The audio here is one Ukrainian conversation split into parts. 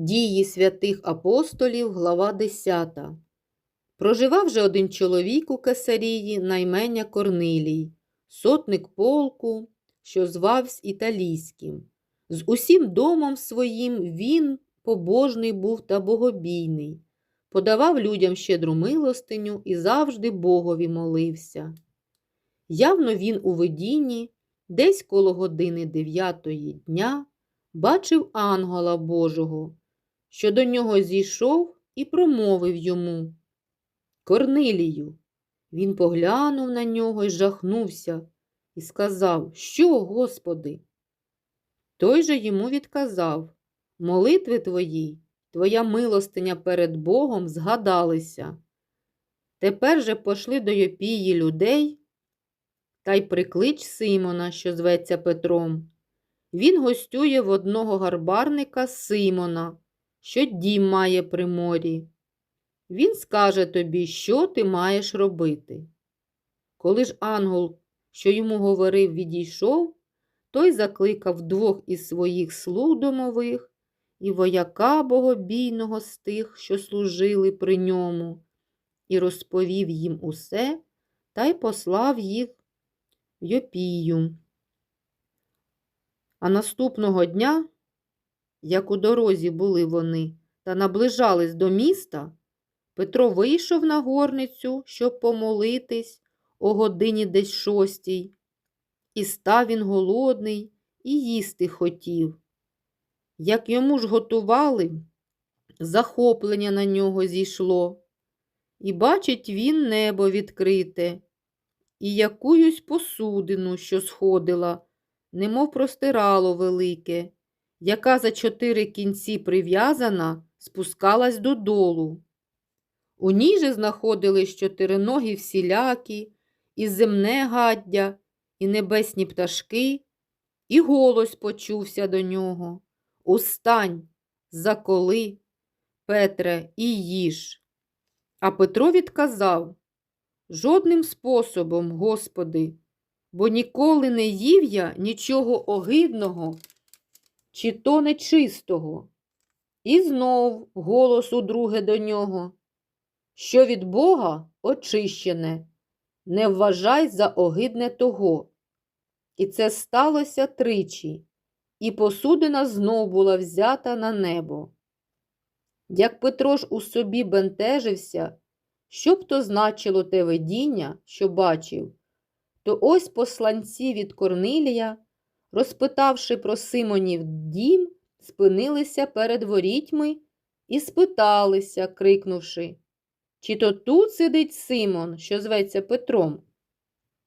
Дії святих апостолів, глава 10. Проживав же один чоловік у Кесарії на імення Корнилій, сотник полку, що звавсь Італійським. З усім домом своїм він побожний був та богобійний, подавав людям щедру милостиню і завжди Богові молився. Явно він у видінні, десь коло години дев'ятої дня, бачив ангела Божого, що до нього зійшов і промовив йому. Корнилію. Він поглянув на нього і жахнувся і сказав, Що, Господи? Той же йому відказав Молитви твої, твоя милостиня перед Богом згадалися. Тепер же пошли до Йопії людей та й приклич Симона, що зветься Петром. Він гостює в одного гарбарника Симона, що дім має при морі. Він скаже тобі, що ти маєш робити. Коли ж ангел, що йому говорив, відійшов, той закликав двох із своїх слуг домових і вояка богобійного з тих, що служили при ньому, і розповів їм усе та й послав їх в Йопію. А наступного дня, як у дорозі були вони та наближались до міста, Петро вийшов на горницю, щоб помолитись о годині десь шостій, і став він голодний і їсти хотів. Як йому ж готували, захоплення на нього зійшло, і бачить він небо відкрите, і якуюсь посудину, що сходила, немов простирало велике, яка за чотири кінці прив'язана, спускалась додолу. У ній же знаходились чотириногі всілякі, і земне гаддя, і небесні пташки, і голос почувся до нього. Устань, заколи, Петре, і їж. А Петро відказав Жодним способом, Господи, бо ніколи не їв я нічого огидного, чи то нечистого. І знов голос удруге до нього що від Бога очищене, не вважай за огидне того. І це сталося тричі, і посудина знов була взята на небо. Як Петро ж у собі бентежився, що б то значило те видіння, що бачив, то ось посланці від Корнилія, розпитавши про Симонів дім, спинилися перед ворітьми і спиталися, крикнувши чи то тут сидить Симон, що зветься Петром?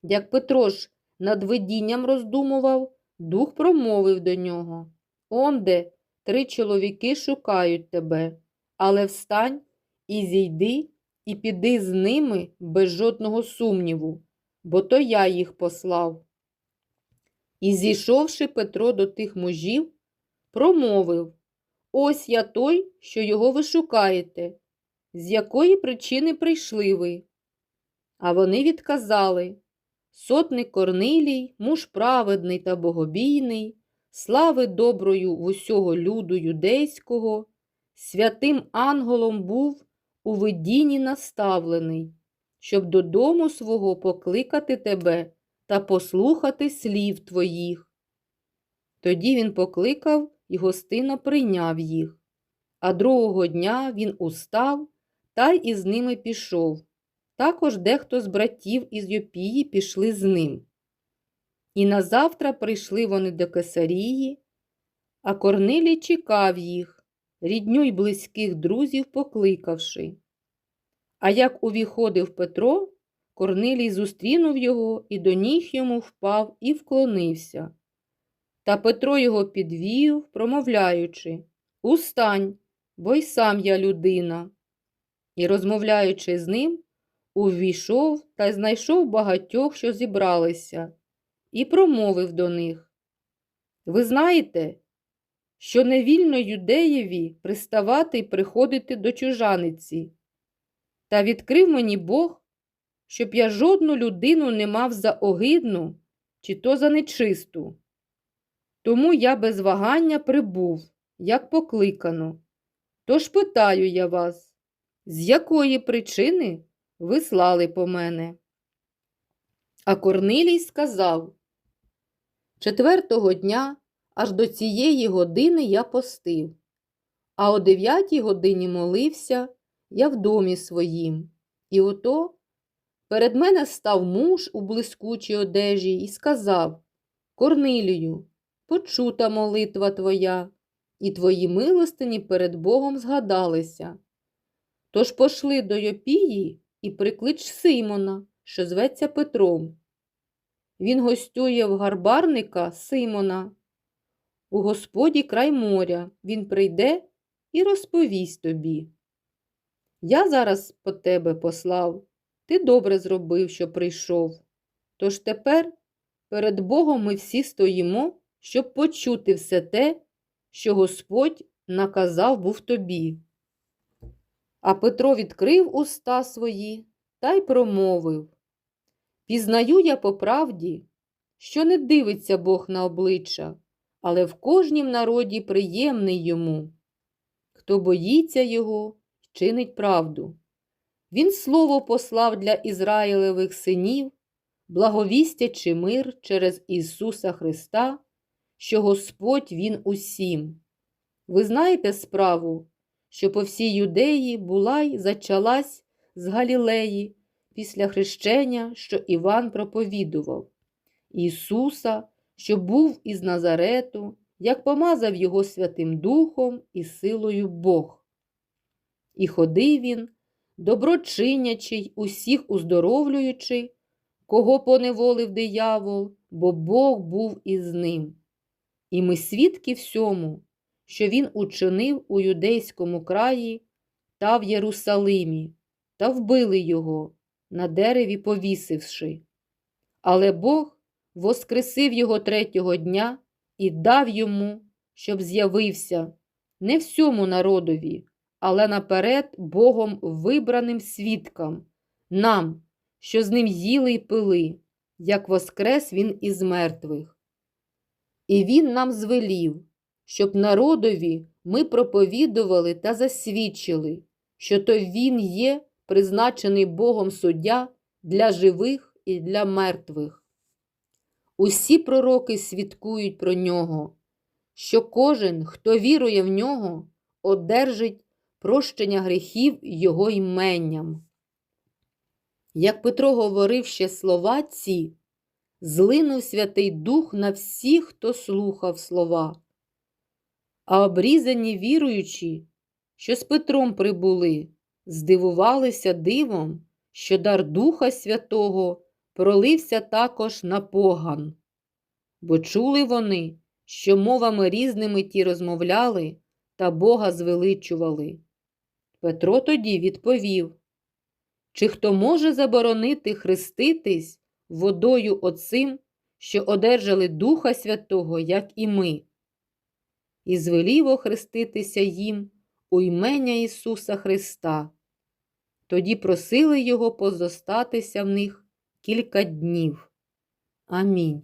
Як Петро ж над видінням роздумував, дух промовив до нього Онде три чоловіки шукають тебе, але встань і зійди, і піди з ними без жодного сумніву, бо то я їх послав. І, зійшовши Петро до тих мужів, промовив Ось я той, що його ви шукаєте з якої причини прийшли ви? А вони відказали Сотник Корнилій, муж праведний та богобійний, слави доброю в усього люду юдейського, святим ангелом був у видінні наставлений, щоб додому свого покликати тебе та послухати слів твоїх. Тоді він покликав і гостино прийняв їх, а другого дня він устав та й із ними пішов. Також дехто з братів із Йопії пішли з ним. І назавтра прийшли вони до Кесарії, а Корнилій чекав їх, рідню й близьких друзів покликавши. А як увіходив Петро, Корнилій зустрінув його і до ніг йому впав і вклонився. Та Петро його підвів, промовляючи Устань, бо й сам я людина і, розмовляючи з ним, увійшов та знайшов багатьох, що зібралися, і промовив до них Ви знаєте, що невільно юдеєві приставати й приходити до чужаниці, та відкрив мені Бог, щоб я жодну людину не мав за огидну чи то за нечисту. Тому я без вагання прибув, як покликано, Тож питаю я вас, з якої причини ви слали по мене? А Корнилій сказав, четвертого дня аж до цієї години я постив, а о дев'ятій годині молився я в домі своїм. І ото перед мене став муж у блискучій одежі і сказав Корнилію, почута молитва твоя, і твої милостині перед Богом згадалися. Тож пошли до Йопії і приклич Симона, що зветься Петром. Він гостює в гарбарника Симона. У Господі край моря він прийде і розповість тобі. Я зараз по тебе послав, ти добре зробив, що прийшов. Тож тепер перед Богом ми всі стоїмо, щоб почути все те, що Господь наказав був тобі. А Петро відкрив уста свої та й промовив Пізнаю я по правді, що не дивиться Бог на обличчя, але в кожнім народі приємний йому. Хто боїться його, чинить правду. Він слово послав для Ізраїлевих синів, благовістячи мир через Ісуса Христа, що Господь Він усім. Ви знаєте справу, що по всій юдеї була й зачалась з Галілеї після хрещення, що Іван проповідував, Ісуса, що був із Назарету, як помазав його Святим Духом і силою Бог. І ходив він, доброчинячий, усіх уздоровлюючи, кого поневолив диявол, бо Бог був із ним. І ми свідки всьому, що він учинив у юдейському краї та в Єрусалимі, та вбили його, на дереві повісивши. Але Бог воскресив його третього дня і дав йому, щоб з'явився не всьому народові, але наперед Богом вибраним свідкам, нам, що з ним їли й пили, як воскрес він із мертвих. І він нам звелів, щоб народові ми проповідували та засвідчили, що то він є призначений Богом суддя для живих і для мертвих. Усі пророки свідкують про нього, що кожен, хто вірує в нього, одержить прощення гріхів Його іменням. Як Петро говорив ще слова ці, злинув Святий Дух на всіх, хто слухав слова. А обрізані віруючі, що з Петром прибули, здивувалися дивом, що дар Духа Святого пролився також на поган. Бо чули вони, що мовами різними ті розмовляли та Бога звеличували. Петро тоді відповів чи хто може заборонити хреститись водою оцим, що одержали Духа Святого, як і ми, і звелів охреститися їм у імення Ісуса Христа. Тоді просили Його позостатися в них кілька днів. Амінь.